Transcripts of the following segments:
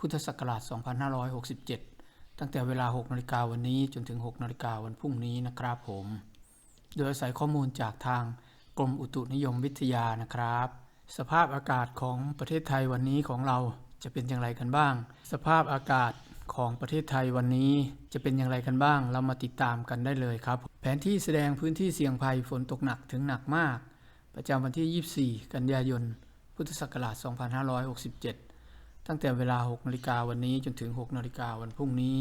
พุทธศักราช 2567 ตั้งแต่เวลา 6นาฬิกาวันนี้จนถึง 6นาฬิกาวันพรุ่งนี้นะครับผม โดยอาศัยข้อมูลจากทางกรมอุตุนิยมวิทยานะครับ สภาพอากาศของประเทศไทยวันนี้ของเราจะเป็นอย่างไรกันบ้าง สภาพอากาศของประเทศไทยวันนี้จะเป็นอย่างไรกันบ้าง เรามาติดตามกันได้เลยครับ แผนที่แสดงพื้นที่เสี่ยงภัยฝนตกหนักถึงหนักมาก ประจำวันที่ 24 กันยายน พุทธศักราช 2567 ตั้งแต่เวลา 6นาฬิกาวันนี้จนถึง 6นาฬิกาวันพรุ่งนี้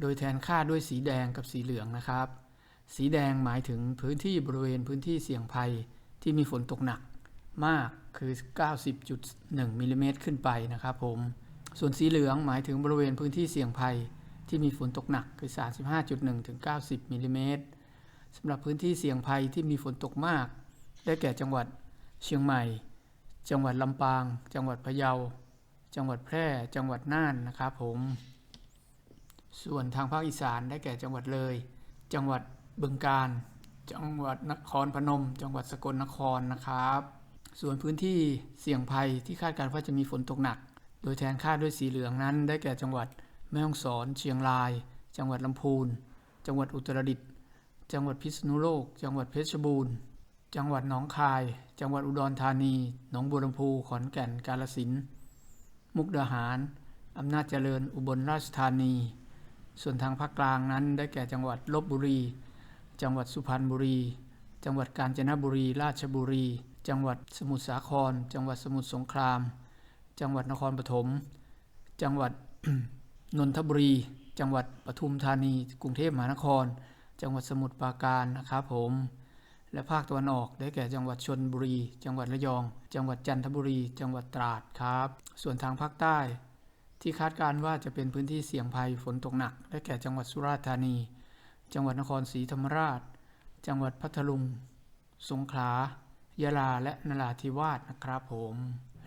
โดยแทนค่าด้วยสีแดงกับสีเหลืองนะครับ สีแดงหมายถึงพื้นที่บริเวณพื้นที่เสี่ยงภัยที่มีฝนตกหนักมากคือ 90.1มิลลิเมตรขึ้นไปนะครับผม ส่วนสีเหลืองหมายถึงบริเวณพื้นที่เสี่ยงภัยที่มีฝนตกหนักคือ 35.1ถึง90มิลลิเมตรสำหรับพื้นที่เสี่ยงภัยที่มีฝนตกมาก ได้แก่จังหวัดเชียงใหม่ จังหวัดลำปาง จังหวัดพะเยา จังหวัดแพร่ จังหวัดน่านนะครับผม ส่วนทางภาคอีสานได้แก่จังหวัดเลย จังหวัดบึงกาฬ จังหวัดนครพนม จังหวัดสกลนครนะครับ ส่วนพื้นที่เสี่ยงภัยที่คาดการณ์ว่าจะมีฝนตกหนัก โดยแทนค่าด้วยสีเหลืองนั้น ได้แก่จังหวัดแม่ฮ่องสอน เชียงราย จังหวัดลำพูน จังหวัดอุตรดิตถ์ จังหวัดพิษณุโลก จังหวัดเพชรบูรณ์ จังหวัดหนองคาย จังหวัดอุดรธานี หนองบัวลำพู ขอนแก่น กาฬสินธุ์ มุกดาหาร อำนาจเจริญอุบลราชธานี ส่วนทางภาคกลางนั้นได้แก่จังหวัดลบบุรี จังหวัดสุพรรณบุรี จังหวัดกาญจนบุรี ราชบุรี จังหวัดสมุทรสาคร จังหวัดสมุทรสงคราม จังหวัดนครปฐม จังหวัดนนทบุรี จังหวัดปทุมธานี กรุงเทพมหานคร จังหวัดสมุทรปราการนะครับผม และภาคตะวันออกได้แก่จังหวัดชนบุรี จังหวัดระยอง จังหวัดจันทบุรี จังหวัดตราดครับ ส่วนทางภาคใต้ ที่คาดการณ์ว่าจะเป็นพื้นที่เสี่ยงภัยฝนตกหนัก ได้แก่จังหวัดสุราษฎร์ธานี จังหวัดนครศรีธรรมราช จังหวัดพัทลุง สงขลา ยะลา และนราธิวาสนะครับผม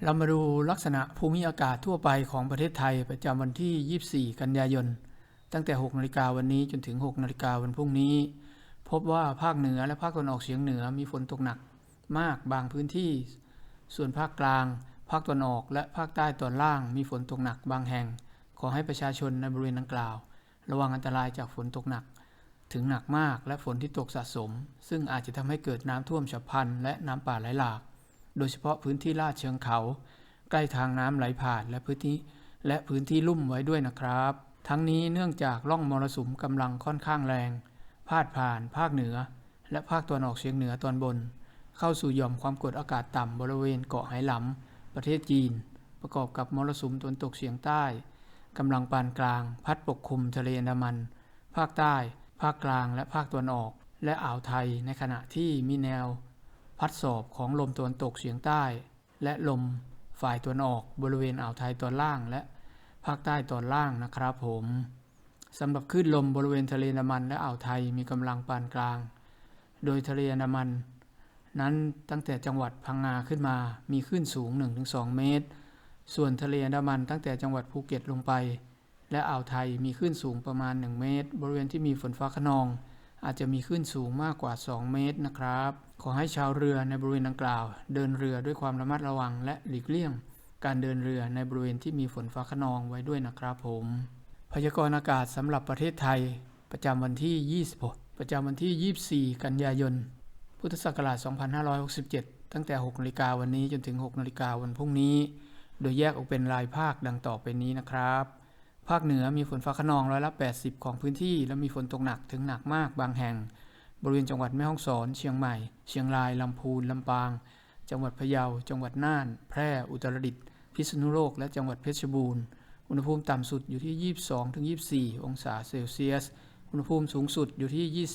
เรามาดูลักษณะภูมิอากาศทั่วไปของประเทศไทยประจำวันที่ 24 กันยายน ตั้งแต่ 6 นาฬิกาวันนี้จนถึง 6 นาฬิกาวันพรุ่งนี้ พบว่าภาคเหนือและภาคตะวันออกเฉียงเหนือมีฝนตกหนักมากบางพื้นที่ ส่วนภาคกลาง ภาคตะวันออก และภาคใต้ตอนล่างมีฝนตกหนักบางแห่ง ขอให้ประชาชนในบริเวณดังกล่าว ระวังอันตรายจากฝนตกหนัก ถึงหนักมากและฝนที่ตกสะสม ซึ่งอาจจะทำให้เกิดน้ำท่วมฉับพลันและน้ำป่าไหลหลาก โดยเฉพาะพื้นที่ลาดเชิงเขา ใกล้ทางน้ำไหลผ่านและพื้นที่ และพื้นที่ลุ่มไว้ด้วยนะครับ ทั้งนี้เนื่องจากร่องมรสุมกำลังค่อนข้างแรงาดผ่าน ภาคเหนือ และภาคตะวันออกเฉียงเหนือตอนบน เข้าสู่หย่อมความกดอากาศต่ำบริเวณเกาะไหหลำประเทศจีน ประกอบกับมรสุมตะวันตกเฉียงใต้กำลังปานกลาง พัดปกคลุมทะเลอันดามัน ภาคใต้ ภาคกลางและภาคตะวันออก และอ่าวไทยในขณะที่มีแนว พัดสอบของลมตะวันตกเฉียงใต้ และลมฝ่ายตะวันออกบริเวณอ่าวไทยตอนล่างและภาคใต้ตอนล่างนะครับผม สำหรับคลื่นลมบริเวณทะเลอันดามันและอ่าวไทยมีกำลังปานกลาง โดยทะเลอันดามัน นั้นตั้งแต่จังหวัดพังงาขึ้นมา มีคลื่นสูง 1-2 เมตร ส่วนทะเลอันดามันตั้งแต่จังหวัดภูเก็ตลงไป และอ่าวไทยมีคลื่นสูงประมาณ 1 เมตร บริเวณที่มีฝนฟ้าขนอง อาจจะมีคลื่นสูงมากกว่า 2 เมตรนะครับ ขอให้ชาวเรือในบริเวณดังกล่าว เดินเรือด้วยความระมัดระวังและหลีกเลี่ยง การเดินเรือในบริเวณที่มีฝนฟ้าขนองไว้ด้วยนะครับผม พยากรณ์อากาศสำหรับประเทศไทย ประจำวันที่ 26 ประจำวันที่ 24 กันยายน พุทธศักราช 2567 ตั้งแต่ 6นาฬิกาวันนี้จนถึง 6นาฬิกาวันพรุ่งนี้ โดยแยกออกเป็นรายภาคดังต่อไปนี้นะครับ ภาคเหนือมีฝนฟ้าขนองร้อยละ 80 ของพื้นที่ และมีฝนตกหนักถึงหนักมากบางแห่ง บริเวณจังหวัดแม่ฮ่องสอน เชียงใหม่ เชียงราย ลำพูน ลำปาง จังหวัดพะเยา จังหวัดน่าน แพร่ อุตรดิตถ์ พิษณุโลก และจังหวัดเพชรบูรณ์ อุณหภูมิต่ำสุดอยู่ที่ 22-24 องศาเซลเซียส อุณหภูมิสูงสุดอยู่ที่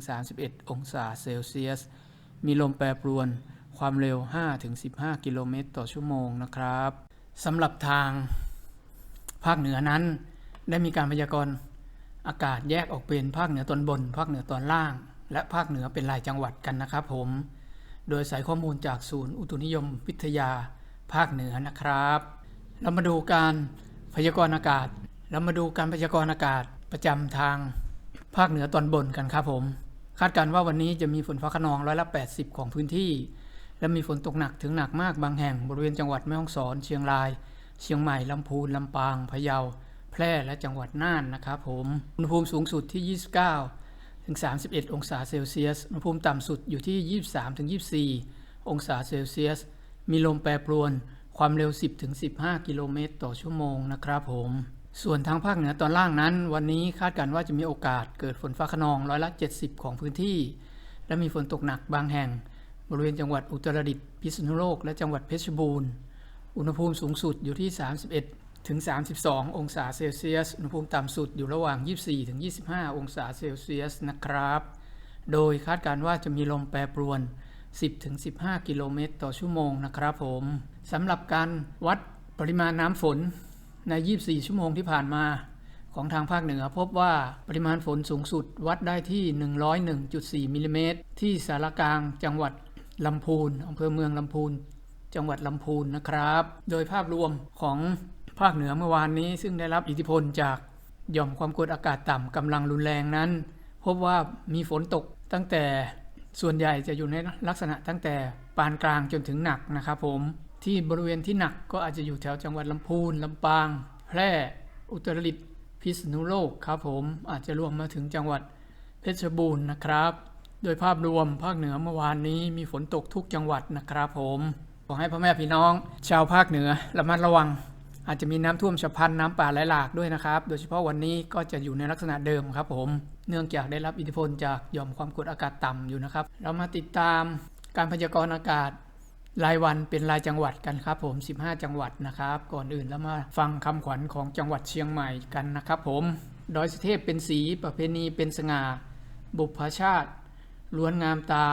28-31 องศาเซลเซียส มีลมแปรปรวน ความเร็ว 5-15 กิโลเมตรต่อชั่วโมงนะครับสำหรับทางภาคเหนือนั้น ได้มีการพยากรณ์อากาศแยกออกเป็นภาคเหนือตอนบน ภาคเหนือตอนล่าง และภาคเหนือเป็นรายจังหวัดกันนะครับผม โดยใส่ข้อมูลจากศูนย์อุตุนิยมวิทยาภาคเหนือนะครับ เรามาดูการ พยากรณ์อากาศ เรามาดูการพยากรณ์อากาศประจำทางภาคเหนือตอนบนกันครับผม คาดการณ์ว่าวันนี้จะมีฝนฟ้าขนองร้อยละ 80 ของพื้นที่ และมีฝนตกหนักถึงหนักมากบางแห่งบริเวณจังหวัดแม่ฮ่องสอนเชียงราย เชียงใหม่ลำพูนลำปางพะเยา แพร่และจังหวัดน่านนะครับผมอุณหภูมิสูงสุดที่ 29ถึง31 องศาเซลเซียสอุณหภูมิต่ำสุดอยู่ที่ 23ถึง24 องศาเซลเซียส มีลมแปรปรวน ความเร็ว 10ถึง15 กิโลเมตรต่อชั่วโมงนะครับผมส่วนทางภาคเหนือตอนล่างนั้น วันนี้คาดการณ์ว่าจะมีโอกาสเกิดฝนฟ้าขนองร้อยละ 70 ของพื้นที่ และมีฝนตกหนักบางแห่ง บริเวณจังหวัดอุตรดิตถ์พิษณุโลกและจังหวัดเพชรบูรณ์ อุณหภูมิสูงสุดอยู่ที่ 31 ถึง 32 องศาเซลเซียส อุณหภูมิต่ำสุดอยู่ระหว่าง 24 ถึง 25 องศาเซลเซียสนะครับ โดยคาดการณ์ว่าจะมีลมแปรปรวน 10ถึง15 กิโลเมตร ต่อชั่วโมงนะครับผมสำหรับการวัดปริมาณน้ำฝนใน 24 ชั่วโมงที่ผ่านมา ของทางภาคเหนือ พบว่าปริมาณฝนสูงสุดวัดได้ที่ 101.4 มิลลิเมตร ที่สารกลางจังหวัดลำพูนอำเภอเมืองลำพูน จังหวัดลำพูนนะครับ โดยภาพรวมของภาคเหนือเมื่อวานนี้ซึ่งได้รับอิทธิพลจากหย่อมความกดอากาศต่ำกำลังรุนแรงนั้น พบว่ามีฝนตกตั้งแต่ ส่วนใหญ่จะอยู่ในลักษณะตั้งแต่ปานกลางจนถึงหนักนะครับผมที่บริเวณที่หนักก็อาจจะอยู่แถวจังหวัดลำพูนลำปาง แพร่ อุตรดิตถ์พิษณุโลกครับผมอาจจะรวมมาถึงจังหวัดเพชรบูรณ์นะครับ โดยภาพรวมภาคเหนือเมื่อวานนี้มีฝนตกทุกจังหวัดนะครับผมขอให้พ่อแม่พี่น้อง ชาวภาคเหนือระมัดระวัง อาจจะมีน้ำท่วมฉับพลันน้ำป่าไหลหลากด้วยนะครับ โดยเฉพาะวันนี้ก็จะอยู่ในลักษณะเดิมครับผมเนื่องจากได้รับอิทธิพลจากหย่อมความกดอากาศต่ำอยู่นะครับ เรามาติดตามการพยากรณ์อากาศรายวันเป็นรายจังหวัดกันครับผม 15 จังหวัดนะครับ ก่อนอื่นแล้วมาฟังคำขวัญของจังหวัดเชียงใหม่กันนะครับผมดอยสุเทพเป็นสีประเพณีเป็นสง่า บุพชาติล้วนงามตา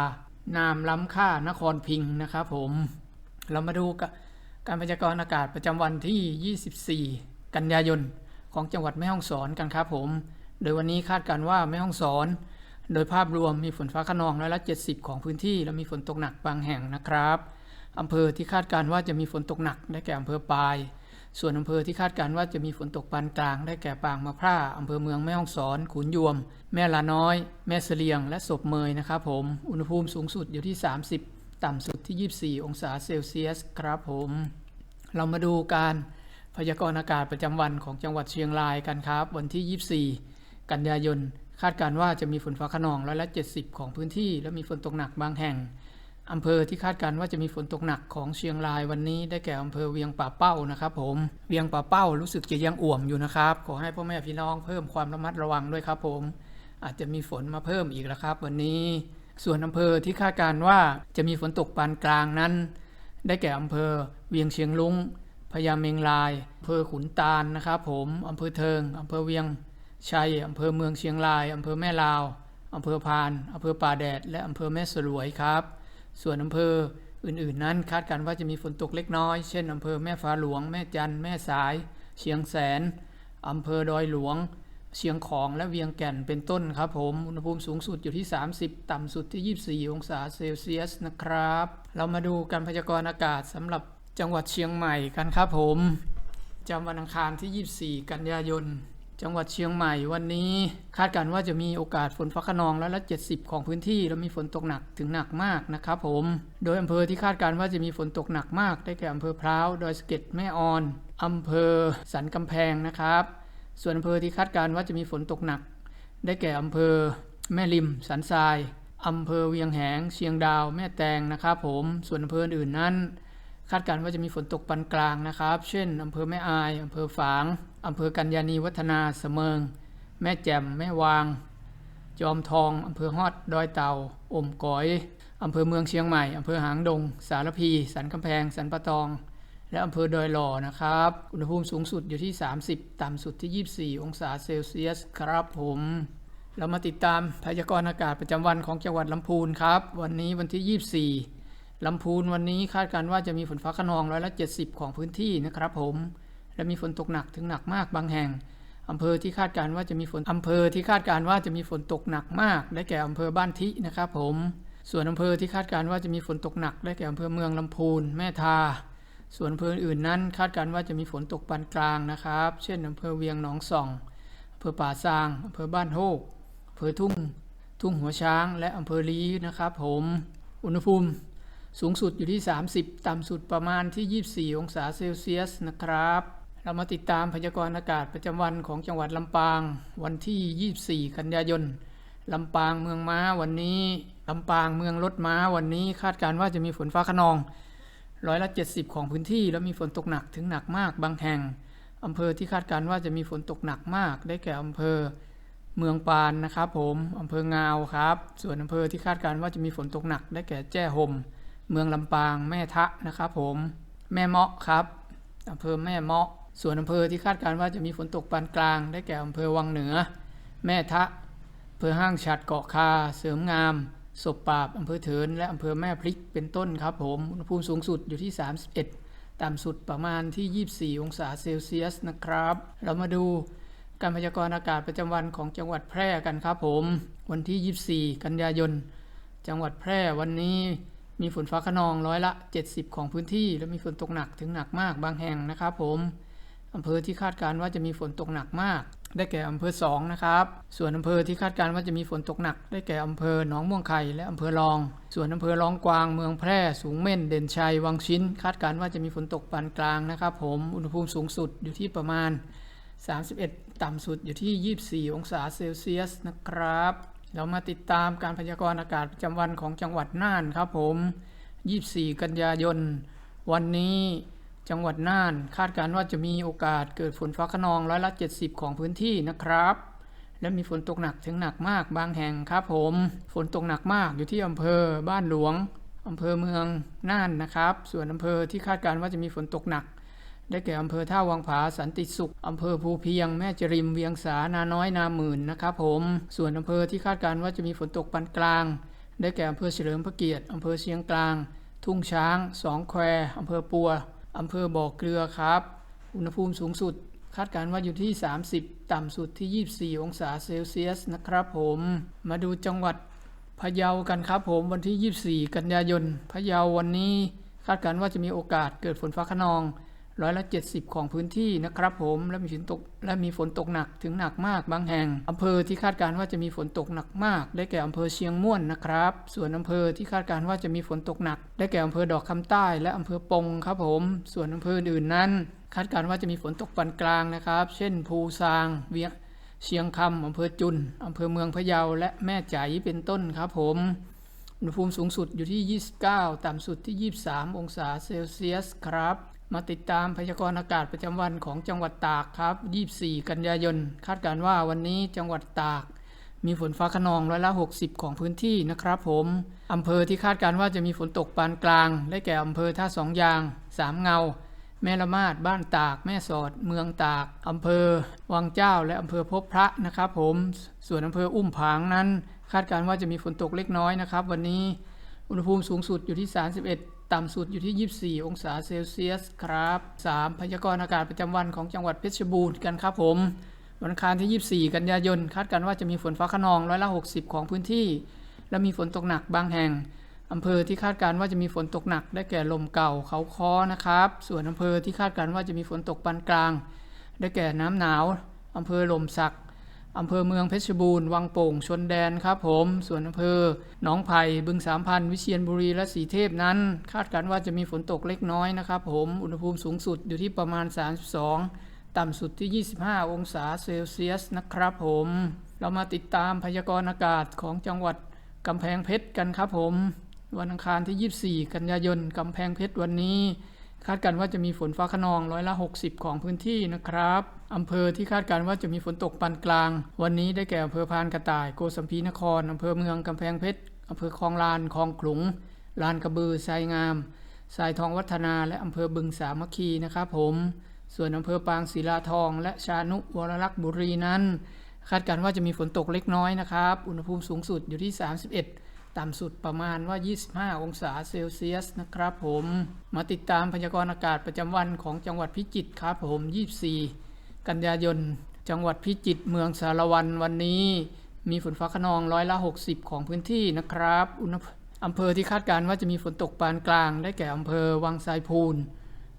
นามล้ำค่านครพิงค์นะครับผม เรามาดู การพยากรณ์อากาศประจำวันที่ 24 กันยายน ของจังหวัดแม่ฮ่องสอนกันครับผม โดยวันนี้คาดการณ์ว่าแม่ฮ่องสอน โดยภาพรวมมีฝนฟ้าขนองร้อยละ 70 ของพื้นที่ และมีฝนตกหนักบางแห่งนะครับอำเภอที่คาดการณ์ว่าจะมีฝนตกหนักได้แก่อำเภอปาย ส่วนอำเภอที่คาดการณ์ว่าจะมีฝนตกปานกลางได้แก่ปางมะพร้าอำเภอเมืองแม่ฮ่องสอนขุนยวม แม่ลาน้อย แม่เสลียง และศพเมยนะครับผม อุณหภูมิสูงสุดอยู่ที่ 30 ต่ำสุดที่ 24 องศาเซลเซียสครับผม เรามาดูการพยากรณ์อากาศประจำวันของจังหวัดเชียงรายกันครับ วันที่ 24 กันยายน คาดการว่าจะมีฝนฟ้าขนองร้อยละ70 ของพื้นที่ และมีฝนตกหนักบางแห่งอำเภอที่คาดการว่าจะมีฝนตกหนักของเชียงรายวันนี้ได้แก่อำเภอเวียงป่าเป้านะครับ ผมเวียงป่าเป้ารู้สึกจะยังอ่วมอยู่นะครับ ขอให้พ่อแม่พี่น้องเพิ่มความระมัดระวังด้วยครับ ผม อาจจะมีฝนมาเพิ่มอีกแล้วครับ วันนี้ ส่วนอำเภอที่คาดการว่าจะมีฝนตกปานกลางนั้น ได้แก่อำเภอเวียงเชียงลุงพญาเมงลายอำเภอขุนตาลนะครับผมอำเภอเทิงอำเภอเวียงชัยอำเภอเมืองเชียงรายอำเภอแม่ลาวอำเภอพานอำเภอป่าแดด และอำเภอแม่สลวยครับ ส่วนอำเภออื่นๆ นั้นคาดการว่าจะมีฝนตกเล็กน้อย เช่นอำเภอแม่ฟ้าหลวง แม่จันแม่สาย เชียงแสนอำเภอดอยหลวง เชียงของและเวียงแก่นเป็นต้นครับผม อุณหภูมิสูงสุดอยู่ที่ 30 ต่ำสุดที่ 24 องศาเซลเซียสนะครับ เรามาดูการพยากรณ์อากาศสำหรับจังหวัดเชียงใหม่กันครับผมจำวันอังคารที่ 24 กันยายน จังหวัดเชียงใหม่วันนี้ คาดการณ์ว่าจะมีโอกาสฝนฟ้าขนองร้อยละ 70 ของพื้นที่ และมีฝนตกหนักถึงหนักมากนะครับผม โดยอำเภอที่คาดการณ์ว่าจะมีฝนตกหนักมาก ได้แก่อำเภอพร้าว ดอยสะเก็ด แม่ออนอำเภอสันกำแพงนะครับ ส่วนอำเภอที่คาดการณ์ว่าจะมีฝนตกหนัก ได้แก่อำเภอแม่ริม สันทรายอำเภอเวียงแหง เชียงดาว แม่แตงนะครับผม ส่วนอำเภออื่นนั้น คาดการณ์ว่าจะมีฝนตกปานกลางนะครับ เช่นอำเภอแม่อายอำเภอฝางอำเภอกัญญานีวัฒนาเสมิง แม่แจ่ม แม่วาง จอมทองอำเภอฮอด ดอยเต่าอมก๋อยอำเภอเมืองเชียงใหม่อำเภอหางดง สารพี สันกำแพง สันปะตอง และอำเภอดอยหล่อนะครับ อุณหภูมิสูงสุดอยู่ที่ 30 ต่ำสุดที่ 24 องศาเซลเซียสครับผม เรามาติดตามพยากรณ์อากาศประจำวันของจังหวัดลำพูนครับ วันนี้วันที่ 24ลำพูนวันนี้คาดการณ์ว่าจะมีฝนฟ้าขนองร้อยละ70 ของพื้นที่นะครับผม และมีฝนตกหนักถึงหนักมากบางแห่งอำเภอที่คาดการณ์ว่าจะมีฝนอำเภอที่คาดการณ์ว่าจะมีฝนตกหนักมาก ได้แก่อำเภอบ้านทินะครับผม ส่วนอำเภอที่คาดการณ์ว่าจะมีฝนตกหนัก ได้แก่อำเภอเมืองลำพูน แม่ทา ส่วนอำเภออื่นนั้นคาดการณ์ว่าจะมีฝนตกปานกลางนะครับ เช่นอำเภอเวียงหนองส่องอำเภอป่าซางอำเภอบ้านโฮกอำเภอทุ่ง ทุ่งหัวช้าง และอำเภอลีนะครับ ผม อุณหภูมิสูงสุดอยู่ที่ 30 ต่ำสุดประมาณที่ 24 องศาเซลเซียสนะครับ เรามาติดตามพยากรณ์อากาศประจำวันของจังหวัดลำปาง วันที่ 24 กันยายนลำปางเมืองม้าวันนี้ลำปางเมืองรถม้าวันนี้คาดการณ์ว่าจะมีฝนฟ้าขนอง ร้อยละ 70 ของพื้นที่ แล้วมีฝนตกหนักถึงหนักมากบางแห่งอำเภอที่คาดการณ์ว่าจะมีฝนตกหนักมากได้แก่อำเภอเมืองปานนะครับผมอำเภองาวครับ ส่วนอำเภอที่คาดการณ์ว่าจะมีฝนตกหนัก ได้แก่แจ้ห่มเมืองลำปาง แม่ทะนะครับผมแม่เมาะครับอำเภอแม่เมาะ ส่วนอำเภอที่คาดการณ์ว่าจะมีฝนตกปานกลาง ได้แก่อำเภอวังเหนือ แม่ทะอำเภอห้างฉัดเกาะคา เสริมงาม ศพปราบอำเภอเถินและอำเภอแม่พริกเป็นต้นครับผม อุณหภูมิสูงสุดอยู่ที่ 31 ต่ำสุดประมาณที่ 24 องศาเซลเซียสนะครับ เรามาดูการพยากรณ์อากาศประจำวันของจังหวัดแพร่กันครับผม วันที่ 24 กันยายน จังหวัดแพร่วันนี้มีฝนฟ้าขนองร้อยละ 70 ของพื้นที่ และมีฝนตกหนักถึงหนักมากบางแห่งนะครับผมอำเภอที่คาดการณ์ว่าจะมีฝนตกหนักมาก ได้แก่อำเภอ2นะครับ ส่วนอำเภอที่คาดการณ์ว่าจะมีฝนตกหนัก ได้แก่อำเภอหนองม่วงไข่และอำเภอรอง ส่วนอำเภอรองกวางเมืองแพร่ สูงเม่น เด่นชัย วังชิ้น คาดการณ์ว่าจะมีฝนตกปานกลางนะครับ ผม อุณหภูมิสูงสุดอยู่ที่ประมาณ 31 ต่ำสุดอยู่ที่ 24 องศาเซลเซียสนะครับ เรามาติดตามการพยากรณ์อากาศประจำวันของจังหวัดน่านครับผม 24 กันยายน วันนี้ จังหวัดน่าน คาดการณ์ว่าจะมีโอกาสเกิดฝนฟ้าขนองร้อยละ 70 ของพื้นที่นะครับ และมีฝนตกหนักถึงหนักมากบางแห่งครับผม ฝนตกหนักมากอยู่ที่อำเภอบ้านหลวงอำเภอเมืองน่านนะครับ ส่วนอำเภอที่คาดการณ์ว่าจะมีฝนตกหนัก ได้แก่อำเภอท่าวังผาสันติสุขอำเภอภูเพียง แม่จริมเวียงสานาน้อยนาหมื่นนะครับผม ส่วนอำเภอที่คาดการณ์ว่าจะมีฝนตกปานกลาง ได้แก่อำเภอเฉลิมพระเกียรติอำเภอเชียงกลาง ทุ่งช้าง สองแควอำเภอปัว อำเภอบ่อเกลือครับ อุณหภูมิสูงสุด คาดการณ์ว่าอยู่ที่ 30 ต่ำสุดที่ 24 องศาเซลเซียสนะครับผม มาดูจังหวัดพะเยากันครับผมวันที่ 24 กันยายนพะเยาวันนี้คาดการณ์ว่าจะมีโอกาสเกิดฝนฟ้าขนอง ร้อยละ 70 ของพื้นที่นะครับผมและมีฝนตกและมีฝนตกหนักถึงหนักมากบางแห่งอำเภอที่คาดการณ์ว่าจะมีฝนตกหนักมาก ได้แก่อำเภอเชียงม่วนนะครับ ส่วนอำเภอที่คาดการณ์ว่าจะมีฝนตกหนัก ได้แก่อำเภอดอกคำใต้ และอำเภอปงครับผม ส่วนอำเภออื่นนั้น คาดการณ์ว่าจะมีฝนตกปานกลางนะครับ เช่น ภูซางเวียงเชียงคำอำเภอจุนอำเภอเมืองพะเยาและแม่ใจเป็นต้นครับผมอุณหภูมิสูงสุดอยู่ที่ 29 ต่ำสุดที่ 23 องศาเซลเซียสครับ มาติดตามพยากรณ์อากาศประจำวันของจังหวัดตากครับ 24 กันยายน คาดการณ์ว่าวันนี้จังหวัดตาก มีฝนฟ้าขนองร้อยละ 60 ของพื้นที่นะครับผมอำเภอที่คาดการณ์ว่าจะมีฝนตกปานกลาง ได้แก่อำเภอท่าสองยาง สามเงา แม่ละมาดบ้านตาก แม่สอด เมืองตากอำเภอ วังเจ้า และอำเภอพบพระนะครับผม ส่วนอำเภออุ้มผางนั้น คาดการณ์ว่าจะมีฝนตกเล็กน้อยนะครับ วันนี้ อุณหภูมิสูงสุดอยู่ที่ 31 ต่ำสุดอยู่ที่ 24 องศาเซลเซียสครับ 3 พยากรณ์อากาศประจำวันของจังหวัดเพชรบูรณ์กันครับผม วันอังคารที่ 24 กันยายน คาดการณ์ว่าจะมีฝนฟ้าขนองร้อยละ 60 ของพื้นที่ และมีฝนตกหนักบางแห่งอำเภอที่คาดการณ์ว่าจะมีฝนตกหนักได้แก่ลมเก่าเขาค้อนะครับ ส่วนอำเภอที่คาดการณ์ว่าจะมีฝนตกปานกลาง ได้แก่น้ำหนาวอำเภอลมสัก อำเภอเมืองเพชรบูรณ์วังโป่งชนแดนครับผม ส่วนอำเภอหนองไผ่บึงสามพันวิเชียรบุรีและสีเทพนั้น คาดการณ์ว่าจะมีฝนตกเล็กน้อยนะครับผมอุณหภูมิสูงสุดอยู่ที่ประมาณ 32 ต่ำสุดที่ 25 องศาเซลเซียสนะครับผม เรามาติดตามพยากรณ์อากาศของจังหวัดกำแพงเพชรกันครับผม วันอังคารที่ 24 กันยายนกำแพงเพชรวันนี้ คาดการณ์ว่าจะมีฝนฟ้าขนองร้อยละ 60 ของพื้นที่นะครับ อำเภอที่คาดการณ์ว่าจะมีฝนตกปานกลาง วันนี้ได้แก่อำเภอพานกระต่าย โกสัมพีนครอำเภอเมืองกำแพงเพชรอำเภอคลองลานคลองขลุง ลานกระบือไซงามสายทองวัฒนา และอำเภอบึงสามัคคีนะครับผม ส่วนอำเภอปางศิลาทอง และชานุวรลักษณ์บุรีนั้น คาดการณ์ว่าจะมีฝนตกเล็กน้อยนะครับ อุณหภูมิสูงสุดอยู่ที่ 31ต่ำสุดประมาณว่า 25 องศาเซลเซียสนะครับผม มาติดตามพยากรณ์อากาศประจำวันของจังหวัดพิจิตรครับผม 24 กันยายน จังหวัดพิจิตรเมืองสารวันวันนี้ มีฝนฟ้าขนองร้อยละ 60 ของพื้นที่นะครับอุณหภูมิอำเภอที่คาดการณ์ว่าจะมีฝนตกปานกลาง ได้แก่อำเภอวังไซพูน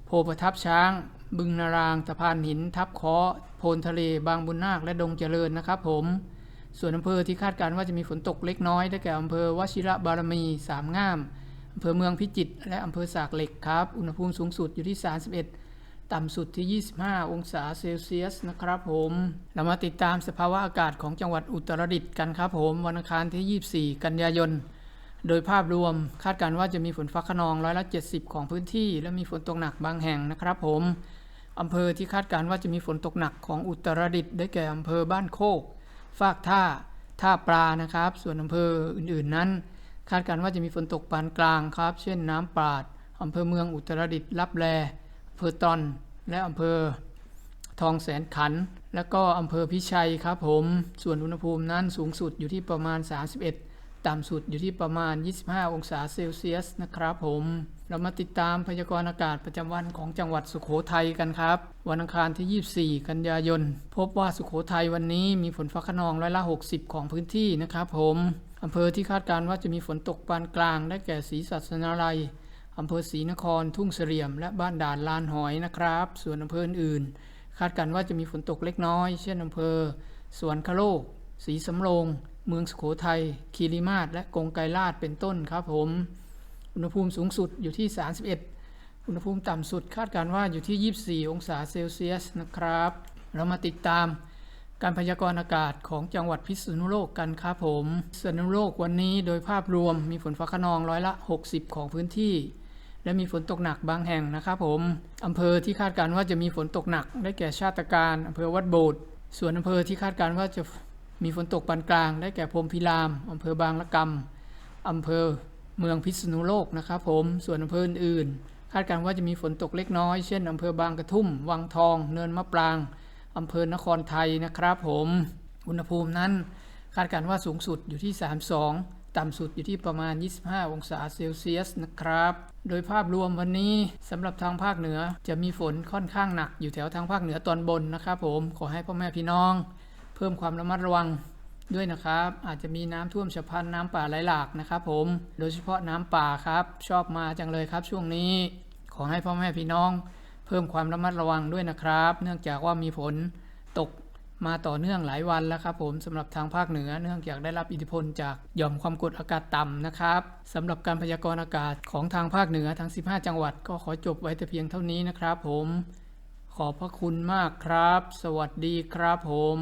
โพประทับช้าง บึงนารางตะพานหิน ทับเคาะโพนทะเล บางบุญนาคและดงเจริญนะครับผม ส่วนอำเภอที่คาดการณ์ว่าจะมีฝนตกเล็กน้อย ได้แก่อำเภอวชิระบารมีสามงามอำเภอเมืองพิจิตรและอำเภอสากเหล็กครับ อุณหภูมิสูงสุดอยู่ที่ 31 ต่ำสุดที่ 25 องศาเซลเซียสนะครับผม เรามาติดตามสภาวะอากาศของจังหวัดอุตรดิตถ์กันครับผม วันอังคารที่ 24 กันยายน โดยภาพรวมคาดการณ์ว่าจะมีฝนฟ้าขนองร้อยละ 70 ของพื้นที่ และมีฝนตกหนักบางแห่งนะครับผม อำเภอที่คาดการณ์ว่าจะมีฝนตกหนักของอุตรดิตถ์ได้แก่อำเภอบ้านโคก ฟากท่า ท่าปลานะครับ ส่วนอำเภออื่นๆนั้น คาดการณ์ว่าจะมีฝนตกปานกลางครับ เช่นน้ำปาดอำเภอเมืองอุตรดิตถ์ลับแล ภอตอน และอำเภอทองแสนขัน แล้วก็อำเภอพิชัยครับผม ส่วนอุณหภูมินั้นสูงสุดอยู่ที่ประมาณ 31 ต่ำสุดอยู่ที่ประมาณ 25 องศาเซลเซียสนะครับผม เรามาติดตามพยากรณ์อากาศประจำวันของจังหวัดสุขโขทัยกันครับ วันอังคารที่ 24 กันยายน พบว่าสุขโขทัยวันนี้มีฝนฟ้าขนองร้อยละ 60 ของพื้นที่นะครับผมอำเภอที่คาดการณ์ว่าจะมีฝนตกปานกลาง ได้แก่ศรีสัชนาลัย อำเภอศรีนคร ทุ่งเสลี่ยม และบ้านด่านลานหอยนะครับ ส่วนอำเภออื่น คาดการณ์ว่าจะมีฝนตกเล็กน้อย เช่นอำเภอ สวนคโลกศรีสำโรง เมืองสุโขทัยคีรีมาศและกงไกรลาดเป็นต้นครับผม อุณหภูมิสูงสุดอยู่ที่ 31 อุณหภูมิต่ำสุดคาดการณ์ว่าอยู่ที่ 24 องศาเซลเซียสนะครับ เรามาติดตามการพยากรณ์อากาศของจังหวัดพิษณุโลกกันครับผมพิษณุโลกวันนี้โดยภาพรวมมีฝนฟ้าขนองร้อยละ 60 ของพื้นที่ และมีฝนตกหนักบางแห่งนะครับผมอำเภอที่คาดการณ์ว่าจะมีฝนตกหนัก ได้แก่ชาติการอำเภอวัดโบสถ์ส่วนอำเภอที่คาดการณ์ว่าจะมีฝนตกปานกลาง ได้แก่พรมพิรามอำเภอบางละกำอำเภอเมืองพิษณุโลกนะครับผมส่วนอำเภออื่นคาดการณ์ว่าจะมีฝนตกเล็กน้อย เช่นอำเภอบางกระทุ่ม วังทอง เนินมะปรางอำเภอนครไทยนะครับผม อุณหภูมินั้นคาดการณ์ว่าสูงสุดอยู่ที่ 32 ต่ำสุดอยู่ที่ประมาณ 25 องศาเซลเซียสนะครับ โดยภาพรวมวันนี้สำหรับทางภาคเหนือจะมีฝนค่อนข้างหนักอยู่แถวทางภาคเหนือตอนบนนะครับผมขอให้พ่อแม่พี่น้อง เพิ่มความระมัดระวังด้วยนะครับ อาจจะมีน้ำท่วมฉับพลันน้ำป่าไหลหลากนะครับผม โดยเฉพาะน้ำป่าครับ ชอบมาจังเลยครับช่วงนี้ ขอให้พ่อแม่พี่น้อง เพิ่มความระมัดระวังด้วยนะครับ เนื่องจากว่ามีฝนตก มาต่อเนื่องหลายวันแล้วครับผมสำหรับทางภาคเหนือเนื่องจากได้รับอิทธิพลจากหย่อมความกดอากาศต่ำนะครับสำหรับการพยากรณ์อากาศของทางภาคเหนือทั้ง 15 จังหวัด ก็ขอจบไว้แต่เพียงเท่านี้นะครับ ผม ขอบพระคุณมากครับ สวัสดีครับผม